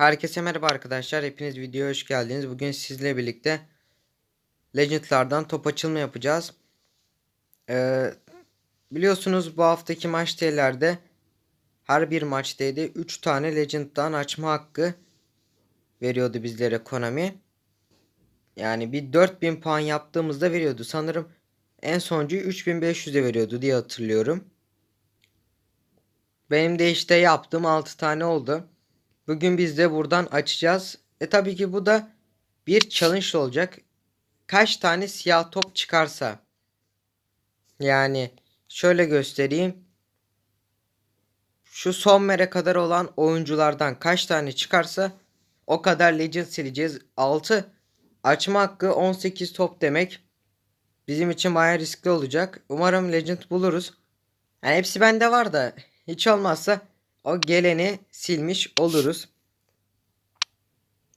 Herkese merhaba arkadaşlar. Hepiniz videoya hoş geldiniz. Bugün sizle birlikte Legend'lardan top açılma yapacağız. Ee, biliyorsunuz bu haftaki maç T'lerde her bir maç T'de 3 tane Legend'dan açma hakkı veriyordu bizlere Konami. Yani bir 4000 puan yaptığımızda veriyordu. Sanırım en sonuncuyu 3500'e veriyordu diye hatırlıyorum. Benim de işte yaptığım 6 tane oldu. Bugün biz de buradan açacağız. E tabii ki bu da bir challenge olacak. Kaç tane siyah top çıkarsa. Yani şöyle göstereyim. Şu son mere kadar olan oyunculardan kaç tane çıkarsa o kadar legend sileceğiz. 6 açma hakkı 18 top demek. Bizim için bayağı riskli olacak. Umarım legend buluruz. Yani hepsi bende var da hiç olmazsa o geleni silmiş oluruz.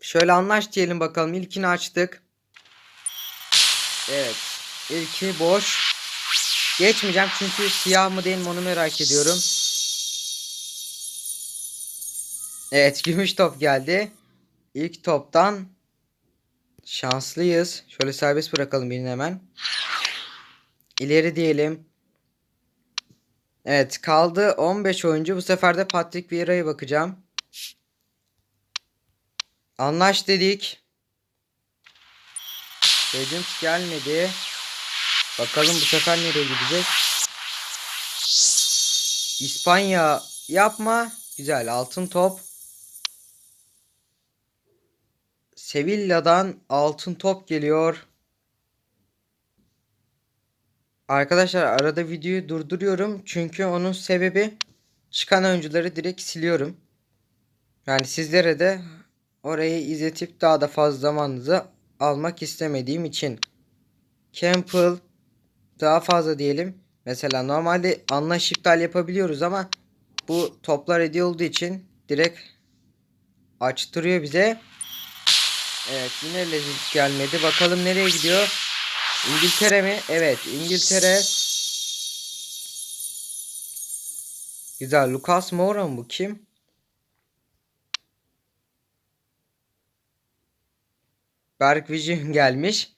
Şöyle anlaş diyelim bakalım. İlkini açtık. Evet. İlki boş. Geçmeyeceğim çünkü siyah mı değil mi onu merak ediyorum. Evet gümüş top geldi. İlk toptan şanslıyız. Şöyle serbest bırakalım birini hemen. İleri diyelim. Evet kaldı 15 oyuncu. Bu sefer de Patrick Vieira'ya bakacağım. Anlaş dedik. Legend gelmedi. Bakalım bu sefer nereye gidecek. İspanya yapma. Güzel altın top. Sevilla'dan altın top geliyor. Arkadaşlar arada videoyu durduruyorum. Çünkü onun sebebi çıkan oyuncuları direkt siliyorum. Yani sizlere de orayı izletip daha da fazla zamanınızı almak istemediğim için. Campbell daha fazla diyelim. Mesela normalde anlaş iptal yapabiliyoruz ama bu toplar hediye olduğu için direkt açtırıyor bize. Evet yine legend gelmedi. Bakalım nereye gidiyor. İngiltere mi? Evet İngiltere. Güzel. Lucas Moura mı bu kim? Berk Vision gelmiş.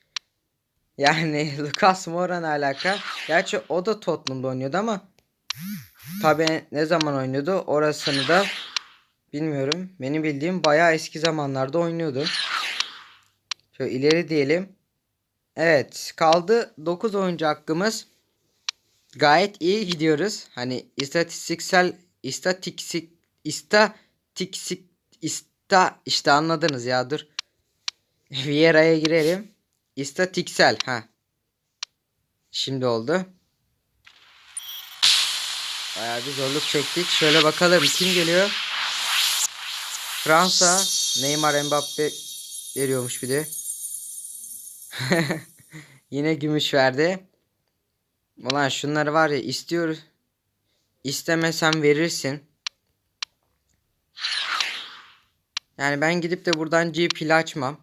Yani Lucas Moura ne alaka? Gerçi o da Tottenham'da oynuyordu ama tabi ne zaman oynuyordu orasını da bilmiyorum. Benim bildiğim bayağı eski zamanlarda oynuyordu. Şöyle ileri diyelim. Evet kaldı 9 oyuncu hakkımız. Gayet iyi gidiyoruz. Hani istatistiksel istatistik istatistik ista işte anladınız ya dur. Vieira'ya girelim. İstatistiksel ha. Şimdi oldu. Bayağı bir zorluk çektik. Şöyle bakalım kim geliyor? Fransa Neymar Mbappe veriyormuş bir de. Yine gümüş verdi. Ulan şunları var ya istiyor. İstemesem verirsin. Yani ben gidip de buradan GP'li açmam.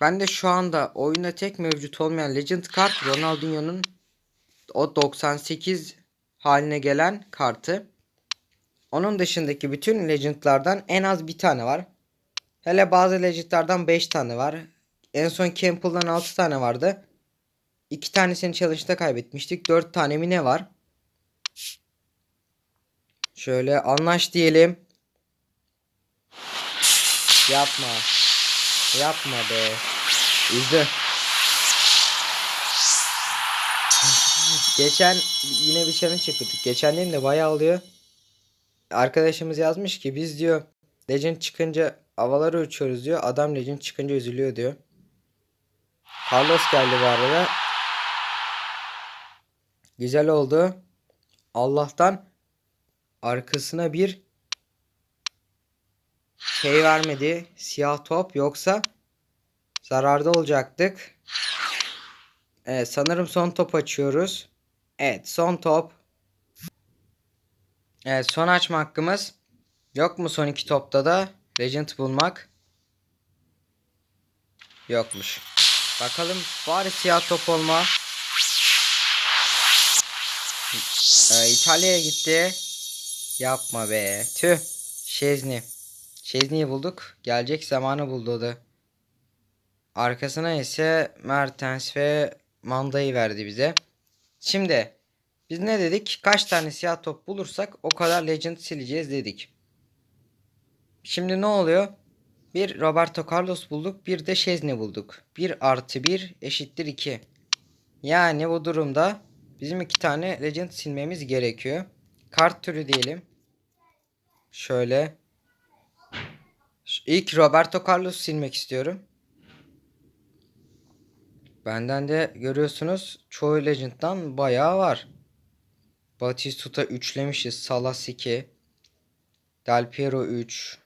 Ben de şu anda oyunda tek mevcut olmayan Legend kart Ronaldinho'nun o 98 haline gelen kartı. Onun dışındaki bütün Legend'lardan en az bir tane var. Hele bazı Legend'lardan 5 tane var. En son Campbell'dan 6 tane vardı. 2 tanesini challenge'da kaybetmiştik. 4 tane mi ne var? Şöyle anlaş diyelim. Yapma. Yapma be. Üzdü. Geçen yine bir challenge yapıyorduk. Geçen de bayağı oluyor. Arkadaşımız yazmış ki biz diyor Legend çıkınca havalara uçuyoruz diyor. Adam Legend çıkınca üzülüyor diyor. Carlos geldi bu arada. Güzel oldu. Allah'tan arkasına bir şey vermedi. Siyah top yoksa zararda olacaktık. Evet sanırım son top açıyoruz. Evet son top. Evet son açma hakkımız. Yok mu son iki topta da Legend bulmak? Yokmuş. Bakalım bari siyah top olma. Ee, İtalya'ya gitti. Yapma be. Tüh. Şezni. Chesney'i bulduk. Gelecek zamanı buldu da. Arkasına ise Mertens ve Manda'yı verdi bize. Şimdi biz ne dedik? Kaç tane siyah top bulursak o kadar legend sileceğiz dedik. Şimdi ne oluyor? Bir Roberto Carlos bulduk. Bir de Şezni bulduk. 1 artı 1 eşittir 2. Yani bu durumda bizim iki tane legend silmemiz gerekiyor. Kart türü diyelim. Şöyle. İlk Roberto Carlos silmek istiyorum. Benden de görüyorsunuz çoğu legend'dan bayağı var. Batistuta üçlemişiz. Salas 2. Del Piero 3.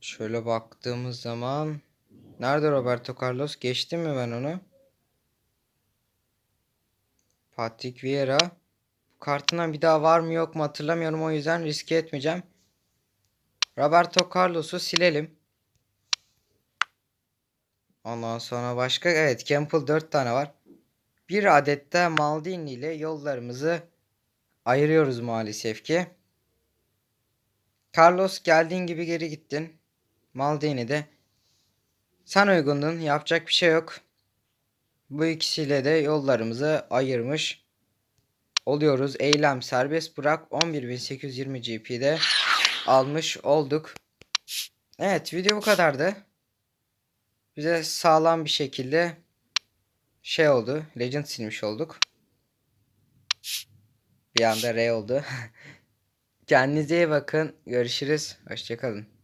Şöyle baktığımız zaman nerede Roberto Carlos? Geçtim mi ben onu? Patrick Vieira. Kartından bir daha var mı yok mu hatırlamıyorum o yüzden riske etmeyeceğim. Roberto Carlos'u silelim. Ondan sonra başka evet Campbell 4 tane var. Bir adet de Maldini ile yollarımızı ayırıyoruz maalesef ki. Carlos geldiğin gibi geri gittin. Maldini de sen uygundun. Yapacak bir şey yok. Bu ikisiyle de yollarımızı ayırmış oluyoruz. Eylem serbest bırak 11.820 GP'de almış olduk. Evet video bu kadardı. Bize sağlam bir şekilde şey oldu. Legend silmiş olduk. Bir anda R oldu. Kendinize iyi bakın. Görüşürüz. Hoşçakalın.